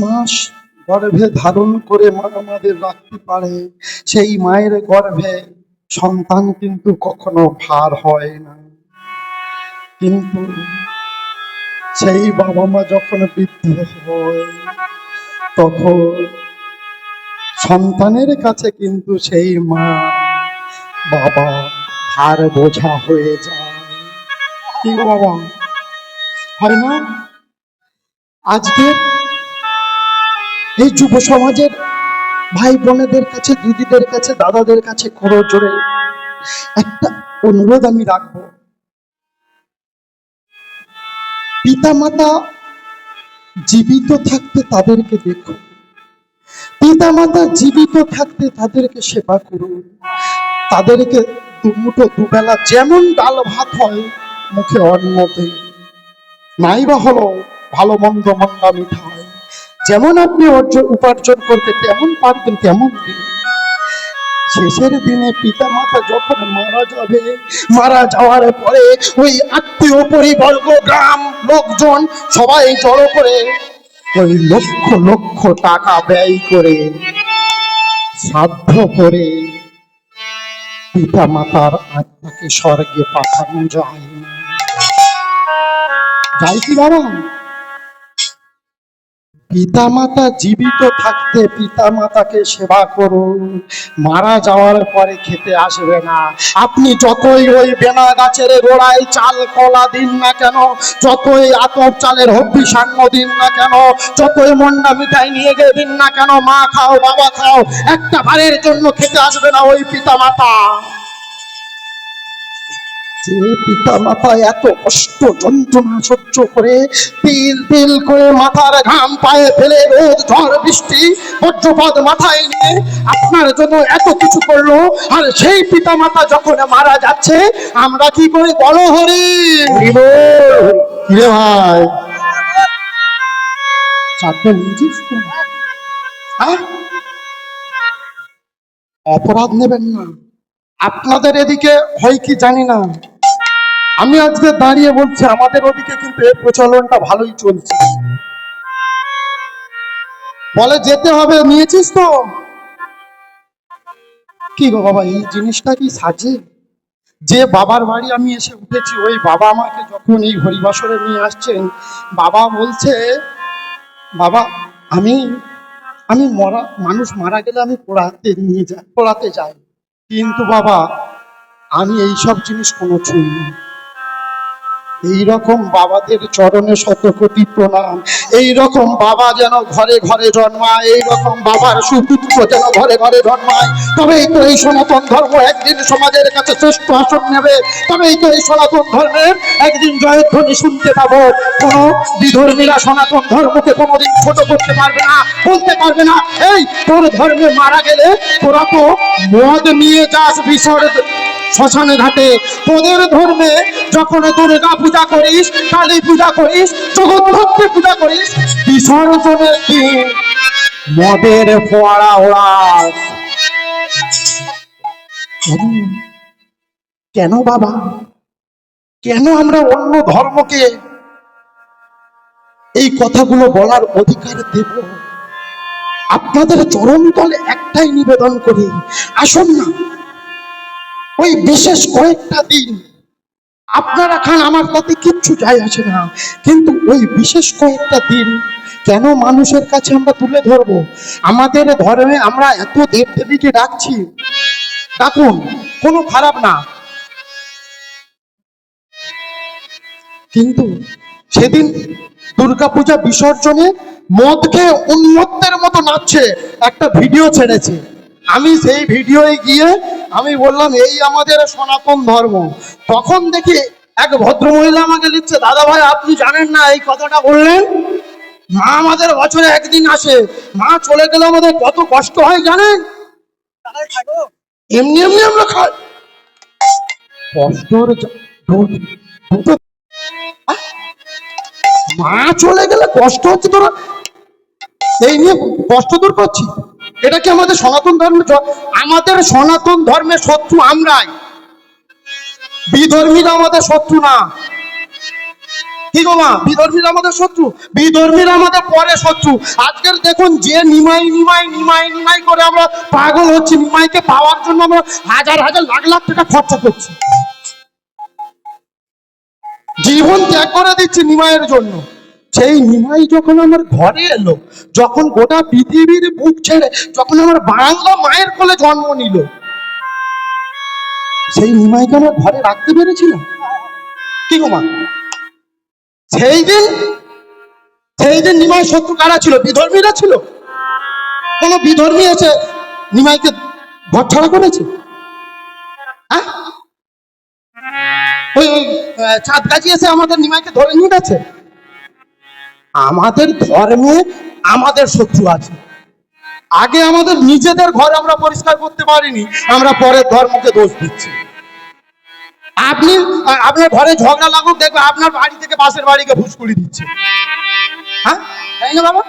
মাস গর্ভে ধারণ করে মা আমাদের রাখতে পারে, সেই মায়ের গর্ভে সন্তান কিন্তু কখনো ভার হয় না। কিন্তু সেই বাবা মা যখন বৃদ্ধ হয়, তখন সন্তানের কাছে কিন্তু সেই মা বাবা ভার বোঝা হয়ে যায়। কি বাবা? হয় না? আজকে এই যুব সমাজের ভাই বোনেদের কাছে, দিদিদের কাছে, দাদাদের কাছে করো জোরে একটা অনুরোধ আমি রাখব। পিতা মাতা জীবিত থাকতে তাদেরকে দেখো। পিতা মাতা জীবিত থাকতে তাদেরকে সেবা করুন তাদেরকে দুমুঠো দুবেলা যেমন ডাল ভাত হয়, মুখে অন্ন দিন নাই বা হলো ভালো মন্দ মন্দা মিঠাই যেমন আপনি অর্জন উপার্জন করতে তেমন পারবেন, তেমন শেষের দিনে পিতা মাতা যখন মারা যাবে, মারা যাওয়ার পরে ওই আত্মীয় পরিবর্গ, গ্রাম লোকজন সবাই জড়ো করে ওই লক্ষ লক্ষ টাকা ব্যয় করে শ্রাদ্ধ করে পিতা মাতার আত্মাকে স্বর্গে পাঠানো যায়। যাই কি বাবা? পিতা মাতা জীবিত থাকতে পিতা মাতাকে সেবা করুন। মারা যাওয়ার পরে খেতে আসবে না। আপনি যতই ওই বেনা গাছের গোড়ায় চাল, কলা দিন না কেন, যতই আতর চালের হব্বি সান্ন দিন না কেন, যতই মন্ডা মিঠাই নিয়ে গিয়ে দিন না কেন, মা খাও, বাবা খাও, একটা বারের জন্য খেতে আসবে না ওই পিতা মাতা পিতা মাতা এত কষ্ট, যন্ত্রণা সহ্য করে করে মাথার ঘাম পায়ে ফেলে রোদ ঝড় বৃষ্টি বজ্রপাত মাথায় নিয়ে আপনার জন্য এত কিছু করল, আর সেই পিতা মাতা যখন মারা যাচ্ছে, আমরা কি করে বলো হরি? ভাই? হ্যাঁ? অপরাধ নেবেন না। আপনাদের এদিকে হয় কি জানি না। আমি আজকে দাঁড়িয়ে বলছি, আমাদের ওদিকে কিন্তু এই প্রচলনটা ভালোই চলছে। বলে যেতে হবে, নিয়েছিস তো? কি গো বাবা, এই জিনিসটা কি সাজে? যে বাবার বাড়ি আমি এসে উঠেছি, ওই বাবা আমাকে যখন এই হরিবাসরে নিয়ে আসছেন, বাবা বলছে, বাবা, আমি আমি মরা, মানুষ মারা গেলে আমি পোড়াতে নিয়ে যাই পোড়াতে যাই। কিন্তু বাবা, আমি এইসব জিনিস কোনো ছুঁই না। এইরকম বাবাদের চরণে শত কোটি প্রণাম। এই রকম বাবা যেন ঘরে ঘরে জন্মায় এই রকম বাবার সুপুত্র যেন ঘরে ঘরে জন্মায়। তবেই তো এই সনাতন ধর্ম একদিন সমাজের কাছে শ্রেষ্ঠ আসন নেবে। তবেই তো এই সনাতন ধর্মের একদিন জয়ধ্বনি শুনতে পাবো। কোনো বিধর্মীরা সনাতন ধর্মকে কোনোদিন ছোট করতে পারবে না, বলতে পারবে না, এই তোর ধর্মে মারা গেলে তোরা তো মদ নিয়ে যাস বিসর্জন শ্মশানে ঘাটে। তোদের ধর্মে যখন দুর্গা পূজা করিস, কালী পূজা করিস, জগদ্ধাত্রী পূজা করিস, বিসর্জনের দিন মদের ফোয়ারা ওড়াস। কেন? বাবা? কেন আমরা অন্য ধর্মকে এই কথাগুলো বলার অধিকার দেব? আপনাদের চরণ তলে একটাই নিবেদন করি, আসুন না। ওই বিশেষ কয়েকটা দিন আপনারা খান, আমার তাতে কিচ্ছু যায় আসে না। কিন্তু ওই বিশেষ কয়েকটা দিন কেন মানুষের কাছে আমরা তুলে ধরবো? আমাদের ধর্মে আমরা এত দেব দেবীকে ডাকছি, ডাকুন, কোনো খারাপ না। কিন্তু সেদিন দুর্গাপূজা বিসর্জনে মদকে উন্মত্তের মতো নাচছে, একটা ভিডিও ছেড়েছে। আমি সেই ভিডিওয়ে গিয়ে আমি বললাম, এই আমাদের সনাতন ধর্ম। তখন দেখি এক ভদ্রমহিলা আমাকে লিখছে, দাদা ভাই, আপনি জানেন না এই কথাটা বললেন? মা আমাদের বছরে একদিন আসে। মা চলে গেলে আমাদের কত কষ্ট হয় জানেন? এমনি এমনি আমরা খাই। কষ্টর মা চলে গেলে কষ্ট হচ্ছে তোরা? এই নিয়ে কষ্ট দূর করছি এটা কি আমাদের সনাতন ধর্মের আমাদের সনাতন ধর্মের শত্রু আমরাই। বিধর্মীরা আমাদের শত্রু না। কি গো মা? বিধর্মীরা আমাদের শত্রু? বিধর্মীরা আমাদের পরে শত্রু। আজকের দেখুন, যে নিমাই নিমাই নিমাই নিমাই করে আমরা পাগল হচ্ছি, নিমাইকে পাওয়ার জন্য আমরা হাজার হাজার, লাখ লাখ টাকা খরচা করছি। জীবন ত্যাগ করে দিচ্ছি নিমাইয়ের জন্য। সেই নিমাই যখন আমার ঘরে এলো, যখন গোটা পৃথিবীর বুক ছেড়ে যখন আমার বাংলা মায়ের কোলে জন্ম নিল, সেই নিমাইকে আমার ঘরে রাখতে পেরেছিলাম? কি মা? সেই দিন সেই দিন নিমাই শত্রু কারা ছিল? বিধর্মীরা ছিল? কোন বিধর্মী এসে নিমাইকে ঘর ছাড়া করেছে? হ্যাঁ? ওই ওই চাঁদ গাছি এসে আমাদের নিমাইকে ধরে নিয়ে গেছে? আমাদের ধর্মে আমাদের শত্রু আছে। আগে আমাদের নিজেদের ঘর আমরা পরিষ্কার করতে পারিনি, আমরা পরের ধর্মকে দোষ দিচ্ছি। আপনি আপনার ঘরে ঝগড়া লাগুক, দেখবে আপনার বাড়ি থেকে পাশের বাড়িকে ভুসকুড়ি দিচ্ছে। হ্যাঁ? তাই না বাবা?